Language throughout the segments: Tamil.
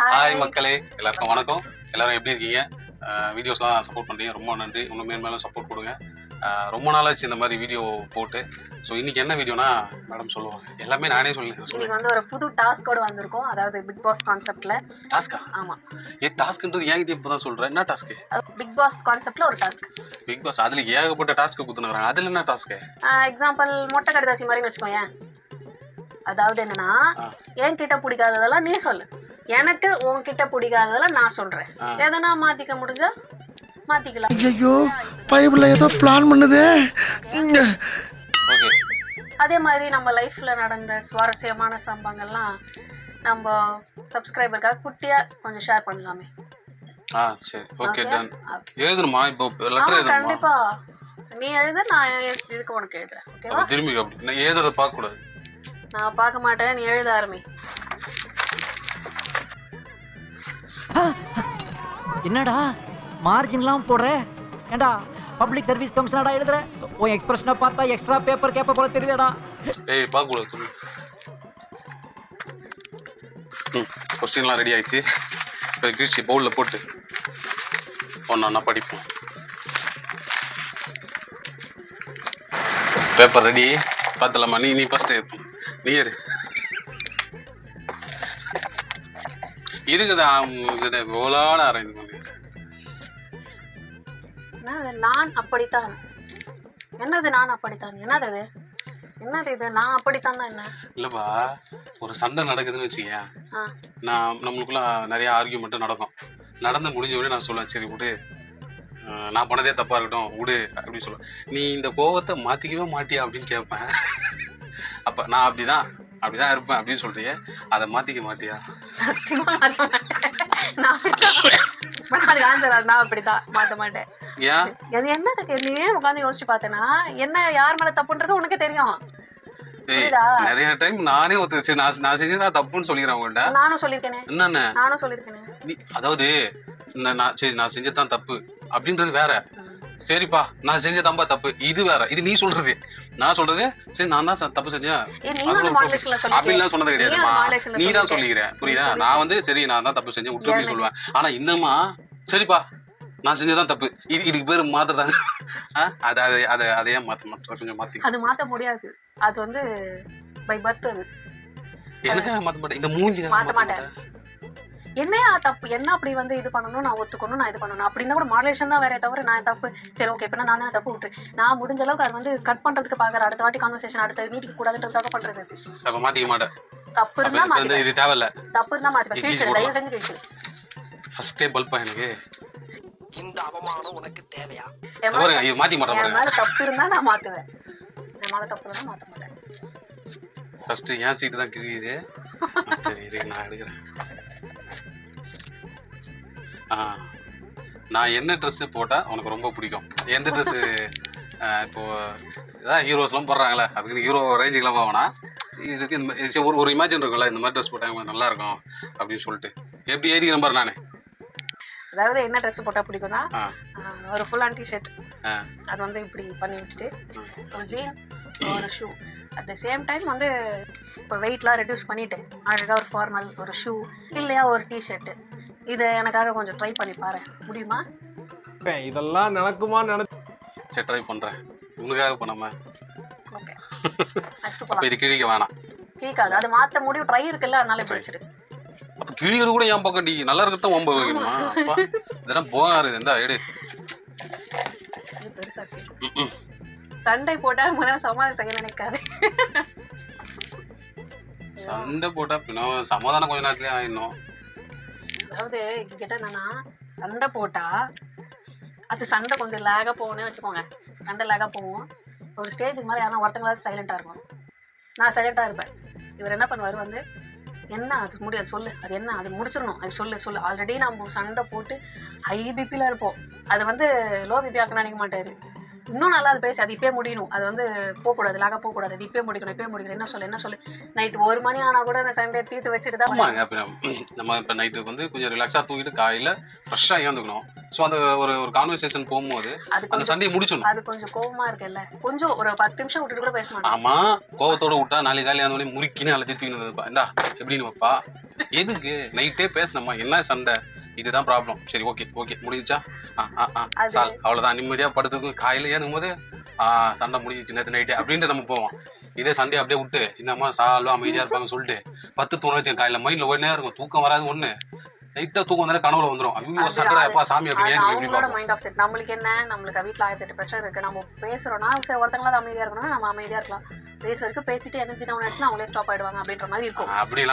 ஹாய் மக்களே. எல்லாருக்கும் வணக்கம். எல்லாரும் எப்படி இருக்கீங்க? வீடியோஸ்லாம் சப்போர்ட் பண்ணுறீங்க ரொம்ப நன்றி. இன்னும் மேலும் மேலும் சப்போர்ட் கொடுங்க. ரொம்ப நாளாச்சு இந்த மாதிரி வீடியோ போட்டு. ஸோ இன்னைக்கு என்ன வீடியோனா மேடம் சொல்லுவாங்க. எல்லாமே நானே சொல்லி இன்னைக்கு சொல்லுங்க. வந்து ஒரு புது டாஸ்கோட வந்திருக்கோம். அதாவது பிக் பாஸ் கான்செப்ட்ல டாஸ்கா ஆமா. ஏ டாஸ்க்ன்றது என்கிட்ட இப்போ தான் சொல்கிறேன் என்ன டாஸ்க்கு பிக் பாஸ் கான்செப்ட்ல ஒரு டாஸ்க் பிக் பாஸ் அதில் ஏகப்பட்ட டாஸ்க்கு கொடுத்துனுக்குறாங்க அதில் என்ன டாஸ்க்கு எக்ஸாம்பிள் மொட்டை கடிதாசி மாதிரி வச்சுக்கோயேன். அதாவது என்னன்னா. என்கிட்ட பிடிக்காததெல்லாம் நீ சொல்லு. எனக்கு உன்கிட்ட பிடிக்காததெல்லாம் நான் சொல்றேன். எதனா மாத்திக்க முடிஞ்சா மாத்திக்கலாம். ஐயோ பைபிள்ல ஏதோ பிளான் பண்ணுதே. ஓகே. அதே மாதிரி நம்ம லைஃப்ல நடந்த சுவாரஸ்யமான சம்பவங்கள்லாம் நம்ம சப்ஸ்கிரைபருக்காக குட்டியா கொஞ்சம் ஷேர் பண்ணலாமே. ஆ சரி. ஓகே? டன். எழுதணுமா? இப்போ லெட்டர் எழுதணுமா? கண்டிப்பா. நீ எழுத நான் இதுக்கு உனக்கு எழுதுறேன். ஓகேவா திரும்பி அப்படி நான் எழுதுறத பார்க்கக்கூடாது. நான் பார்க்க மாட்டேன் நீ எழுத ஆரம்பி. என்னடா? மார்ஜின்லாம் போடுற? ஏண்டா பப்ளிக் சர்வீஸ் கமிஷனடா எழுதுற? உன் எக்ஸ்பிரஷனை பார்த்தா எக்ஸ்ட்ரா பேப்பர் கேப்ப போல தெரியுதடா. ஏய் பாக்குல திரும்பி கொஸ்டின்லாம் ரெடி ஆயிடுச்சு. இப்போ கிழிச்சி பவுலில் போட்டு. ஒன்றா படிப்போம் பேப்பர் ரெடி பார்த்தலாமா நீ நீ ஃபஸ்ட்டு நீ இருக்குதா? எவ்வளோட அரேஞ்ச் பண்ணி என்னது நான் அப்படித்தான். என்னது நான் அப்படித்தான்? என்னது இது என்னது இது? நான் அப்படித்தான் என்ன? இல்லைப்பா ஒரு சண்டை நடக்குதுன்னு வச்சுக்கேன் ஆ. நான் நம்மளுக்குள்ள நிறைய ஆர்கியூமெண்ட்டும் நடக்கும். நடந்து முடிஞ்ச உடனே நான் சொல்லுவேன் சரி விடு. அஹ் நான் பண்ணதே தப்பா இருக்கட்டும் விடு அப்படின்னு சொல்லுவேன். நீ இந்த கோவத்தை மாத்திக்கவே மாட்டியா அப்படின்னு கேட்பேன். அப்ப நான் அப்படிதான். அப்படிதான் இருப்பேன் அப்படின்னு சொல்றியே அதை மாத்திக்க மாட்டியா? நான் அதுக்கு ஆன்சர் நான் அப்படித்தான் மாத்த மாட்டேன். ஏன்? அது என்னதுக்கு நீ உட்காந்து யோசிச்சு பார்த்தேன்னா என்ன யார் மேல தப்புன்றது உனக்கே தெரியும்? நிறைய டைம் நானே ஒருத்தர் நான் நான் செஞ்சதா தப்புன்னு சொல்லிக்கிறேன் உங்கள்கிட்ட நானும் சொல்லியிருக்கேனே. என்னென்ன? நானும் சொல்லியிருக்கேனே. அதாவது நான் நான் சரி நான் செஞ்சதான் தப்பு. அப்படின்றது வேற. சரிப்பா நான் செஞ்சதாம்பா தப்பு. இது வேற. இது நீ சொல்றது. நான் சொல்றது சரி நான் தான் தப்பு செஞ்சேன். அப்படின்லாம் சொன்னது கிடையாதுமா நீ தான் சொல்லிருக்க. சொல்லிக்கிற. புரியுதா? நான் வந்து சரி நான் தான் தப்பு செஞ்சேன். விட்டு எனக்கு- சொல்லுவேன். ஆனா இன்னமா சரிப்பா நான் செஞ்சதான் தப்பு. இது இதுக்கு பேரு மாத்துறாங்க? அது அது அதை அதையே மாத்த மாத்த கொஞ்சம் மாத்தி. அது மாத்த முடியாது. அது வந்து பை பர்த் அது. எனக்காக மாத்த மாட்டேன் இந்த மூஞ்சி மாத்த மாட்டேன். என்னையா தப்பு? என்ன அப்படி வந்து இது பண்ணணும்? நான் ஒத்துக்கணும் நான் இது பண்ணணும். அப்படின்னா கூட மாடுலேஷன் தான் வேற தவிர நான் தப்பு. சரி ஓகே இப்போ நான் தப்பு விட்டு நான் முடிஞ்ச அளவுக்கு அது வந்து கட் பண்றதுக்கு பாக்குற அடுத்த வாட்டி கான்வர்சேஷன் அடுத்த நீட்டிக்க கூடாதுன்றதுக்காக பண்றது. அது. அப்ப மாத்திக்க மாட்டேன். தப்பு இருந்தா மாத்திப்பேன் இது தேவையில்ல. தப்பு இருந்தா கீழ்ச்சிடு போடலாம். தயவு செஞ்சு ஃபர்ஸ்டே பல்பா எனக்கு இந்த அவமானம் உனக்கு தேவையா? பாருங்க மாத்தி மாட்டேன் என் பாருங்க மேல தப்பு இருந்தா நான் மாத்துவேன். என் மேல தப்பு இருந்தா மாத்த மாட்டேன். ஃபர்ஸ்ட் என் சீட்டு தான் கிழியுது சரி நான் எடுக்கிறேன். நான் என்ன ட்ரெஸ் போட்டா உனக்கு ரொம்ப பிடிக்கும்? எந்த ட்ரெஸ் இப்போ இதான் ஹீரோஸ்லாம் போடுறாங்களே அதுக்கு ஹீரோ ரேஞ்சுக்கெலாம் போவேனா? இதுக்கு இந்த ஒரு ஒரு இமேஜின் இருக்கும்ல இந்த மாதிரி ட்ரெஸ் போட்டாங்க நல்லா இருக்கும் அப்படின்னு சொல்லிட்டு. எப்படி எழுதி நம்பர் நானே. அதாவது என்ன ட்ரெஸ் போட்டா பிடிக்கும்னா ஒரு ஃபுல் ஆன் டிஷர்ட் அது வந்து இப்படி பண்ணி விட்டுட்டு ஒரு ஜீன் ஒரு shoe at the same time வந்து இப்போ வெயிட்லாம் ரெடியூஸ் பண்ணிட்டேன் அழகாக ஒரு ஃபார்மல் ஒரு ஷூ இல்லையா ஒரு டிஷர்ட்டு இதை எனக்காக கொஞ்சம் ட்ரை பண்ணி பாரு. முடியுமா? இதெல்லாம் நடக்குமா நினை சரி ட்ரை பண்ணுறேன் உனக்காக பண்ணாம ஓகே நெக்ஸ்ட் அப்போ போகலாம் இது கிழிக்க வேணாம். கேட்காது. அது மாற்ற முடியும் ட்ரை இருக்குல்ல அதனால இப்படி வச்சிரு அப்போ கிழிக்கிறது கூட என் பக்கம் நீ? நல்லா இருக்கிறத ஒம்ப வைக்கணுமா அப்பா இதெல்லாம் போகாது எந்த எடு. இது பெருசா இருக்கு. ம், ம். சண்டை போட்டா முதல்ல சமாளம் செய்ய நினைக்காது. சண்டை போட்டா பின்ன சமாதானம் கொஞ்ச நேரத்துலயே ஆயிடணும். அதாவது கிட்ட என்னன்னா சண்டை போட்டா அது சண்டை கொஞ்சம் லேகா போகணும்னு வச்சுக்கோங்க. சண்டை லேகா போகும். ஒரு ஸ்டேஜுக்கு மேலே யாரும் ஒருத்தங்களாவது சைலண்ட்டாக இருக்கும் நான் சைலண்ட்டாக இருப்பேன். இவர் என்ன பண்ணுவார் வந்து என்ன அது முடியாது சொல்லு. அது என்ன? அது முடிச்சிடணும். அது சொல்லு சொல்லு. ஆல்ரெடி நம்ம சண்டை போட்டு ஹை பிபியில் இருப்போம். அது வந்து லோ பிபி ஆக்க நினைக்க மாட்டாரு. இன்னும் நல்லா அது பேசி அது இப்பயே முடியணும். அது வந்து போகக்கூடாது லாக போகக்கூடாது. அது இப்பயே முடிக்கணும் இப்பயே முடிக்கணும். என்ன சொல்லு என்ன சொல்லு? நைட் ஒரு மணி ஆனா கூட அந்த சண்டை தீர்த்து வச்சுட்டு தான் ஆமாங்க நம்ம இப்போ நைட்டு வந்து கொஞ்சம் ரிலாக்ஸாக தூங்கிட்டு காலையில் ஃப்ரெஷ்ஷாக ஏந்துக்கணும் ஸோ அந்த ஒரு ஒரு கான்வர்சேஷன் போகும்போது அந்த கொஞ்சம் சண்டையை முடிச்சிடணும். அது கொஞ்சம் கோவமா இருக்குல்ல? கொஞ்சம் ஒரு பத்து நிமிஷம் விட்டுட்டு கூட பேச மாட்டேன். ஆமா கோவத்தோட விட்டா நாளைக்கு காலையில் அந்த முறுக்கின்னு அழைச்சி தூக்கி வந்துப்பா இந்தா எப்படின்னு வைப்பா எதுக்கு? நைட்டே பேசணுமா என்ன சண்டை? இதுதான் ப்ராப்ளம் சரி ஓகே ஓகே முடிஞ்சுச்சா? சால். அவ்வளோதான் நிம்மதியாக படுத்துக்கும் காலையில் ஏறும் போது சண்டை முடிஞ்சிச்சு நேற்று நைட்டு அப்படின்ட்டு நம்ம போவோம். இதே சண்டே அப்படியே விட்டு இந்த அம்மா சாலும் அமைதியாக இருப்பாங்கன்னு சொல்லிட்டு பத்து தூண வச்சு காலையில் மைண்டில் ஓடினே இருக்கும். தூக்கம் வராது ஒன்று லைட்டாக தூக்கம் வந்தாலே கனவுல ஐயோ அது- சண்டை அப்பா சாமி அப்படி ஏன் அவங்களோட மைண்ட் ஆஃப் செட் நம்மளுக்கு என்ன? நம்மளுக்கு வீட்டில் ஆயிரத்தி எட்டு பிரச்சனை இருக்கு. நம்ம பேசுறோம்னா சரி ஒருத்தங்களாவது அமைதியா இருக்கணும்னா நம்ம அமைதியா இருக்கலாம். பேச வரைக்கும் பேசிட்டு எனர்ஜி டவுன் ஆச்சுன்னா அவங்களே ஸ்டாப் ஆயிடுவாங்க அப்படின்ற மாதிரி இருக்கும்.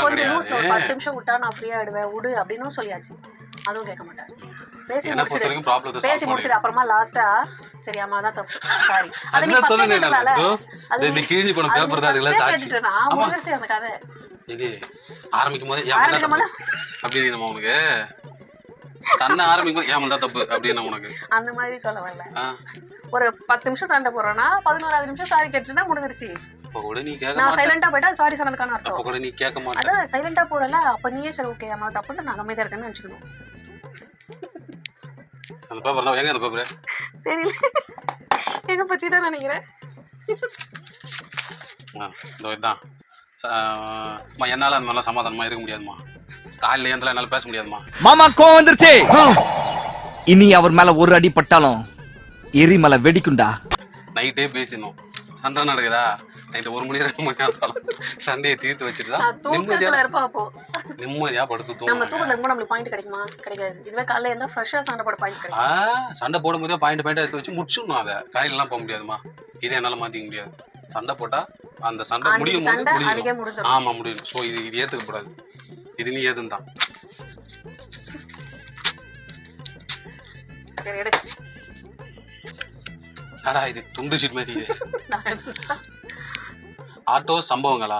கொஞ்சம் ஒரு பத்து நிமிஷம் விட்டா நான் ஃப்ரீ ஆயிடுவேன் விடு அப்படின்னு சொல்லியாச்சு. அதுவும் கேட்க மாட்டாரு பேசி என்னை பொறுத்த முடிச்சிடு வரைக்கும் ப்ராப்ளத்தை பேசி முடிச்சிட்டு அப்புறமா லாஸ்டா சரி அம்மா தான் தப்பு. சாரி அது நீ நான்? கிழிஞ்சு போன பேப்பர் தான் அதுக்கெல்லாம் சாட்சி. முடிச்சிட்டு அந்த கதை? இது ஆரம்பிக்கும் போதே அப்படின்னு நம்ம உனக்கு? சண்டை ஆரம்பிக்கும் ஏன் தான் தப்பு? அப்படின்னு உனக்கு? அந்த மாதிரி சொல்ல வரல. ஒரு பத்து நிமிஷம் சண்டை போடுறோம்னா பதினோராவது நிமிஷம் சாரி கேட்டுட்டா முடிஞ்சிருச்சு. அப்ப கூட நீ கேட்க நான் சைலண்டா போயிட்டா சாரி சொன்னதுக்கான அப்ப அர்த்தம் கூட நீ கேட்க மாட்ட அதான் சைலண்டா போடல அப்ப நீயே சரி ஓகே அம்மா தப்புன்னு நான் அமைதியா இருக்கேன்னு நினைச்சுக்கணும். அந்த பேப்பர் எங்க அந்த பேப்பர் தெரியல. எங்க பச்சி தான் நினைக்கிறேன். ச- அம்மா என்னால அந்த மாதிரிலாம் சமாதானமா இருக்க முடியாதுமா காலையில ஏந்தில என்னால பேச முடியாதுமா மாமா கோவம் வந்துருச்சு. இனி அவர் மேல ஒரு அடி பட்டாலும் எரிமலை வெடிக்குண்டா நைட்டே பேசிடணும். சண்டை நடக்குதா? நைட்டு ஒரு மணி ரெண்டு மணி ஆனாலும் சண்டையை தீர்த்து வச்சுட்டு தான் நிம்மதியா இருப்பா அப்போ. நிம்மதியா படுத்து நம்ம தூங்கணும் தூக்கத்துல இருக்கும்போது நம்மளுக்கு பாயிண்ட் கிடைக்குமா? கிடைக்காது. இதுவே காலையில இருந்தா ஃப்ரெஷ்ஷா சண்டை போட பாயிண்ட் கிடைக்கும். சண்டை போடும்போதே பாயிண்ட் பாயிண்ட் எடுத்து வச்சு முடிச்சிடணும் அதை. காயிலெல்லாம் போக முடியாதுமா. இதை என்னால மாத்திக்க முடியாது. சண்டை போட்டா அந்த சண்டை முடியும் போது ஆமா முடியும். ஸோ இது இது ஏத்துக்கப்படாது இது நீ ஏதுன்னு தான் இது துண்டு ஷீட் மாதிரி. ஆட்டோ சம்பவங்களா?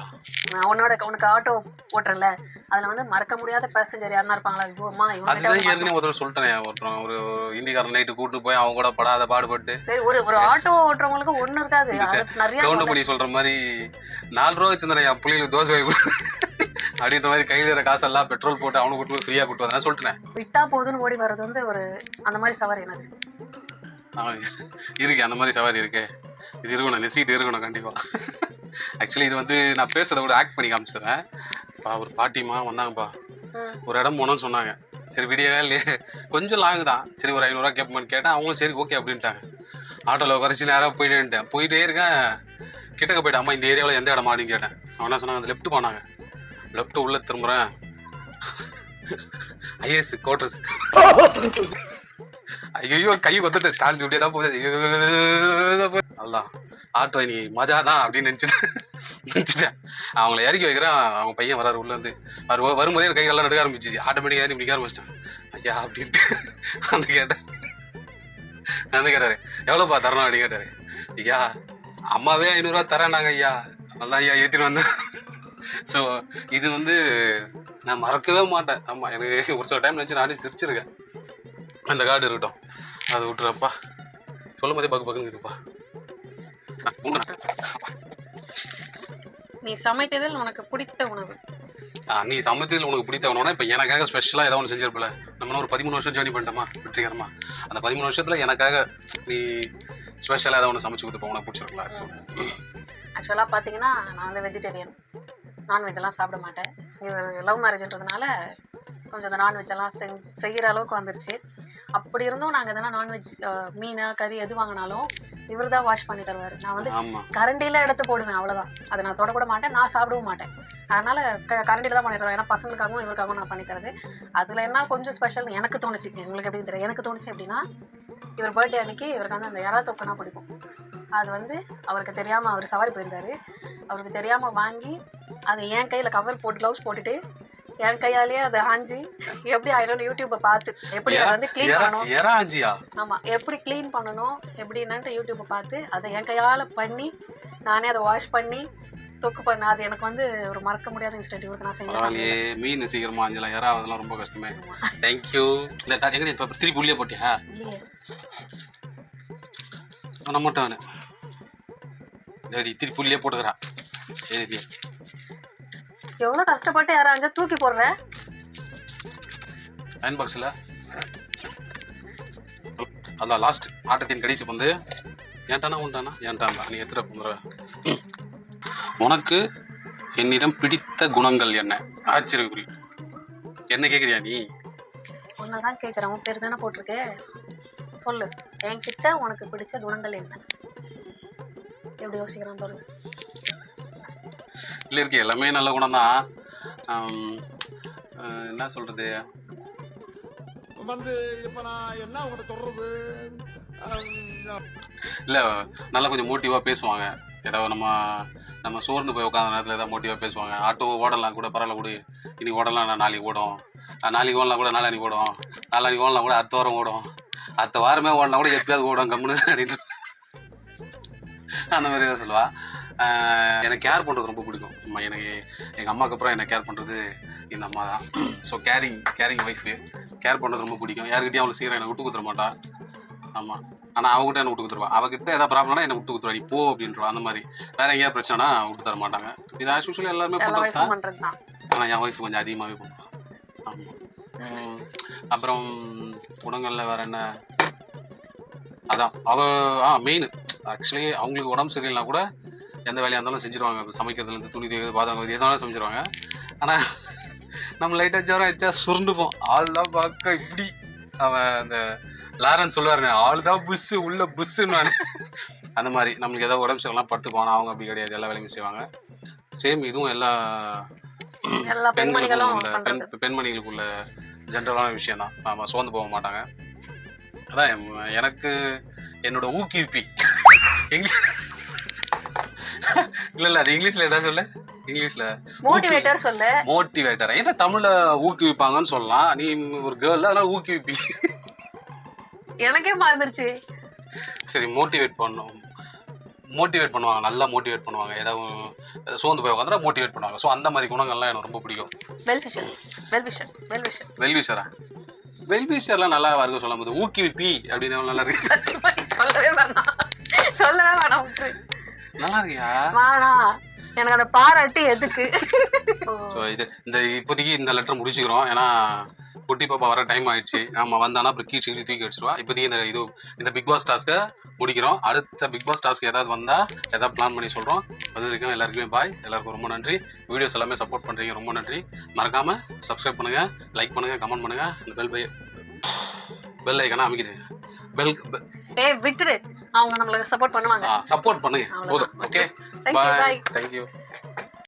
உன்னோட உனக்கு ஆட்டோ ஓட்டுறேன்ல. அதுல வந்து மறக்க முடியாத பேசஞ்சர் யாருன்னா இருப்பாங்களா? ஐயோ அம்மா இவங்க அதுதான் ஏற்கனவே ஒருத்தர் சொல்லிட்டேன் ஒருத்தன் ஒரு இந்திக்காரன் நைட்டு கூட்டு போய் அவங்க கூட படாத பாடுபட்டு. சரி ஒரு ஒரு ஆட்டோ ஓட்டுறவங்களுக்கு ஒண்ணு இருக்காது. நிறைய கவுண்ட் பண்ணி சொல்ற மாதிரி நாலு ரூபா வச்சிருந்தேன் என் பிள்ளைங்களுக்கு தோசை. அப்படின்ற மாதிரி கையில் இருக்கிற காசெல்லாம் பெட்ரோல் போட்டு அவனுக்கு கூட்டு போய் ஃப்ரீயாக கூட்டு வந்தேன் சொல்லிட்டேன். விட்டா போதுன்னு ஓடி வர்றது வந்து ஒரு அந்த மாதிரி சவாரி எனக்கு. இருக்கு அந்த மாதிரி சவாரி இருக்கு. இது இருக்கணும் சீட் இருக்கணும் கண்டிப்பாக ஆக்சுவலி இது வந்து நான் பேசுறத கூட ஆக்ட் பண்ணி காமிச்சிடுறேன். பா ஒரு பாட்டிமா வந்தாங்கப்பா. ஒரு இடம் போனோம்னு சொன்னாங்க. சரி விடியவே இல்லையே. கொஞ்சம் லாங் தான். சரி ஒரு ஐநூறுரூவா கேட்போம்னு கேட்டேன். அவங்களும் சரி ஓகே அப்படின்ட்டாங்க. ஆட்டோவில் உட்காரிச்சு நேராக போயிட்டேன்ட்டேன் போயிட்டே இருக்கேன். கிட்டக்க போயிட்டேன். அம்மா இந்த ஏரியாவில் எந்த இடம் அப்படின்னு கேட்டேன். அவன் என்ன சொன்னாங்க? அந்த லெஃப்ட் போனாங்க. லெஃப்ட் உள்ள திரும்புகிறேன் ஐஏஎஸ் கோட்டர்ஸ் ஐயோ கை வந்துட்டு. ஸ்டாண்ட் இப்படியே தான் போகுது. அதான் ஆட்டோ நீ மஜா தான் அப்படின்னு நினச்சிட்டு நினச்சிட்டேன். அவங்கள இறக்கி வைக்கிறேன். அவங்க பையன் வராரு உள்ள இருந்து வரும்போதே எனக்கு கைகள்லாம் நடுக்க ஆரம்பிச்சிச்சு. ஆட்டோமேட்டிக்காக ஏறி பிடிக்க ஆரம்பிச்சிட்டேன். ஐயா அப்படின்ட்டு. அந்த கேட்டேன் வந்து கேட்டாரு. எவ்வளோப்பா தரணும் அப்படின்னு கேட்டாரு. ஐயா அம்மாவே ஐநூறுரூவா தரேனாங்க ஐயா. நல்லா ஐயா ஏற்றிட்டு வந்தேன். ஸோ இது வந்து நான் மறக்கவே மாட்டேன். ஆமாம் எனக்கு ஒரு சில டைம் நினச்சி நானே சிரிச்சிருக்கேன். அந்த கார்டு இருக்கட்டும். அதை விட்டுறப்பா. சொல்லும் போதே பக்கு பக்குன்னு இருக்குப்பா நீ சமைத்ததில் உனக்கு பிடித்த உணவு. நீ சமயத்தில் உனக்கு பிடித்த உணவுனா இப்போ எனக்காக ஸ்பெஷலாக ஏதோ ஒன்று செஞ்சிருப்பல. நம்ம ஒரு பதிமூணு வருஷம் ஜேர்னி பண்ணிட்டோமா? வெற்றிகரமா. அந்த பதிமூணு வருஷத்தில் எனக்காக நீ ஸ்பெஷலாக ஏதோ ஒன்று சமைச்சு கொடுத்துப்போம் உனக்கு பிடிச்சிருக்கலாம் ஆக்சுவலாக பார்த்தீங்கன்னா நான் வந்து வெஜிடேரியன் நான்வெஜ்லாம் சாப்பிட மாட்டேன். இது லவ் மேரேஜ்ன்றதுனால கொஞ்சம் இந்த நான்வெஜ் எல்லாம் செஞ் செய்கிற அளவுக்கு வந்துருச்சு. அப்படி இருந்தும் நாங்கள் எதனா நான்வெஜ் மீன் கறி எது வாங்கினாலும் இவர் தான் வாஷ் பண்ணி தருவார். நான் வந்து கரண்டியில் எடுத்து போடுவேன் அவ்வளோதான் அதை நான் தொடக்கூட மாட்டேன் நான் சாப்பிடவும் மாட்டேன். அதனால க கரண்டியில் தான் பண்ணி தருவேன் ஏன்னா பசங்களுக்காகவும் இவருக்காகவும் நான் பண்ணி தரது. அதில் என்ன கொஞ்சம் ஸ்பெஷல் எனக்கு தோணுச்சு. உங்களுக்கு எப்படி தெரியும் எனக்கு தோணுச்சு எப்படின்னா இவர் பர்த்டே அன்னைக்கு இவருக்கு வந்து அந்த இறா தொக்கனா பிடிக்கும். அது வந்து அவருக்கு தெரியாமல் அவர் சவாரி போயிருந்தாரு. அவருக்கு தெரியாமல் வாங்கி அதை என் கையில் கவர் போட்டு க்ளவுஸ் போட்டுட்டு என் கையாலேயே அதை ஆஞ்சி எப்படி ஆயிடும்னு யூடியூப்பை பார்த்து எப்படி அதை வந்து க்ளீன் பண்ணணும்? ஆமாம் எப்படி க்ளீன் பண்ணணும் எப்படி என்னன்ட்டு யூடியூப்பை பார்த்து அதை என் கையால் பண்ணி நானே அதை வாஷ் பண்ணி தொக்கு பண்ண அது எனக்கு வந்து ஒரு மறக்க முடியாத இவருக்கு நான் பரவாயில்லையே மீன் சீக்கிரமா ஆஞ்சலாம் எறா அதெல்லாம் ரொம்ப கஷ்டமே. தேங்க்யூ இல்லை எங்கே இப்போ திருப்பி உள்ளே போட்டியா? தேடி திருப்பி உள்ளே போட்டுக்கிறா. சரி எவ்வளோ கஷ்டப்பட்டு யாராவது தூக்கி போடுற? அயன் பாக்ஸில் அதான் லாஸ்ட் ஆட்டத்தின் கடைசி வந்து ஏன்டானா உண்டானா? ஏன்டானா நீ எத்தனை பண்ணுற உனக்கு என்னிடம் பிடித்த குணங்கள் என்ன? ஆச்சரியக்குறி. என்ன கேட்குறியா நீ? ஒன்னதான் கேட்குறேன் உன் பேர் தானே போட்டிருக்கு. சொல்லு. என்கிட்ட உனக்கு பிடிச்ச குணங்கள் என்ன? எப்படி யோசிக்கிறான் பாருங்க இல்லை இருக்கு எல்லாமே நல்ல குணம் தான் என்ன சொல்கிறது வந்து இப்ப நான் என்ன உங்கள்கிட்ட சொல்றது? அஹ், இல்லை நல்லா கொஞ்சம் மோட்டிவாக பேசுவாங்க. ஏதாவது நம்ம நம்ம சோர்ந்து போய் உட்காந்த நேரத்தில் ஏதாவது மோட்டிவாக பேசுவாங்க. ஆட்டோ ஓடலாம் கூட பரவாயில்ல கூட இன்னைக்கு ஓடலாம் நான் நாளைக்கு ஓடும். நாளைக்கு ஓடலாம் கூட நாளைக்கு ஓடும். நாளைக்கு ஓடலாம் கூட அடுத்த வாரம் ஓடும். அடுத்த வாரமே ஓடலாம் கூட எப்பயாவது ஓடும் கம்முன்னு அப்படின்னு அந்த மாதிரி தான் சொல்லுவா. அஹ் எனக்கு கேர் பண்ணுறது ரொம்ப பிடிக்கும். எனக்கு எங்கள் அம்மாவுக்கு அப்புறம் என்ன கேர் பண்ணுறது இந்த அம்மா தான். So caring caring wife care பண்ணுறது ரொம்ப பிடிக்கும். யாருக்கிட்டையும் அவ்வளோ சீக்கிரம் எனக்கு விட்டு கொடுத்துட மாட்டா. ஆமாம் ஆனால் அவங்ககிட்ட என்ன விட்டு கொடுத்துருவா. அவகிட்ட ஏதாவது ப்ராப்ளம்னா என்ன விட்டு கொடுத்துருவா. நீ போ அப்படின்றவா. அந்த மாதிரி. வேற எங்கேயாவது பிரச்சனைனா விட்டு தர மாட்டாங்க. இது ஆஸ் யூஸ்வல் எல்லாருமே பண்ணுறது தான். ஆனால் என் ஒய்ஃப் கொஞ்சம் அதிகமாகவே பண்ணுவான் ஆமாம் அப்புறம் குணங்களில் வேற என்ன? அதான். அவ ஆ மெயின் ஆக்சுவலி அவங்களுக்கு உடம்பு சரியில்லைனா கூட எந்த வேலையாக இருந்தாலும் செஞ்சுருவாங்க. இப்ப சமைக்கிறதுலேருந்து துணி துவைக்கிறது பாத்திரம் கழுவுறது, எது வேணாலும் செஞ்சுருவாங்க. ஆனால் நம்ம லைட்டாக ஜோரம் வச்சா சுருண்டுப்போம். ஆள் தான் பார்க்க இப்படி. அவன் அந்த லாரன்ஸ் சொல்லுவாருங்க ஆள் தான் புஷ்ஷு உள்ள புஷ்ஷுன்னு அந்த மாதிரி. நம்மளுக்கு ஏதாவது உடம்பு சரியில்லாம் படுத்துப்பானா அவங்க அப்படி கிடையாது. எல்லா வேலையும் செய்வாங்க. சேம் இதுவும் எல்லா பெண்மணிகளும் உள்ள பெண் பண்றது. பெண்மணிகளுக்குள்ள ஜென்ரலான விஷயம் தான் ஆமாம் சோர்ந்து போக மாட்டாங்க. அதான் எனக்கு என்னோட ஊக்குவிப்பி. இங்கிலீஷ் இல்ல இல்ல அது இங்கிலீஷ்ல ஏதாவது சொல்ல? இங்கிலீஷ்ல. மோட்டிவேட்டர் சொல்லு. மோட்டிவேட்டர் என்ன தமிழ்ல ஊக்குவிப்பாங்கன்னு சொல்லலாம். நீ ஒரு கேர்ள் அதனால ஊக்குவிப்பி. எனக்கே மறந்துருச்சு. சரி மோட்டிவேட் பண்ணும். மோட்டிவேட் பண்ணுவாங்க நல்லா மோட்டிவேட் பண்ணுவாங்க. ஏதாவது சோர்ந்து போய் உட்காந்தா மோட்டிவேட் பண்ணுவாங்க. ஸோ அந்த மாதிரி குணங்கள்லாம் எனக்கு ரொம்ப பிடிக்கும். வெல்ஃபிஷர் வெல்விஷர் வெல்விஷர் வெல்விஷரா வெல்விஷர்லாம் நல்லா இருக்க சொல்லும் போது ஊக்குவிப்பி அப்படின்னு நல்லா இருக்கு சொல்லவே வேணாம். சொல்லவே வேணாம் எனக்கு அந்த பாராட்டு எதுக்கு? ஸோ இது இந்த இப்போதைக்கு இந்த லெட்டர் முடிச்சுக்கிறோம். ஏன்னா குட்டி பாப்பா வர டைம் ஆயிடுச்சு. ஆமா வந்தானா அப்புறம் கீழ் கீழ் தூக்கி வச்சிருவா இப்போதைக்கு இந்த இது இந்த பிக் பாஸ் டாஸ்க்கை முடிக்கிறோம். அடுத்த பிக் பாஸ் டாஸ்க் ஏதாவது வந்தா ஏதாவது பிளான் பண்ணி சொல்றோம். அது வரைக்கும் எல்லாருக்குமே பாய் எல்லாருக்கும் ரொம்ப நன்றி. வீடியோஸ் எல்லாமே சப்போர்ட் பண்றீங்க ரொம்ப நன்றி. மறக்காம சப்ஸ்கிரைப் பண்ணுங்க லைக் பண்ணுங்க கமெண்ட் பண்ணுங்க. இந்த பெல் பை பெல் ஐக்கனா அமைக்குது பெல் ஏய் விட்டுரு அவங்க நம்மளுக்கு சப்போர்ட் பண்ணுவாங்க. சப்போர்ட் பண்ணுங்க. போதும். Okay bye. தேங்க்யூ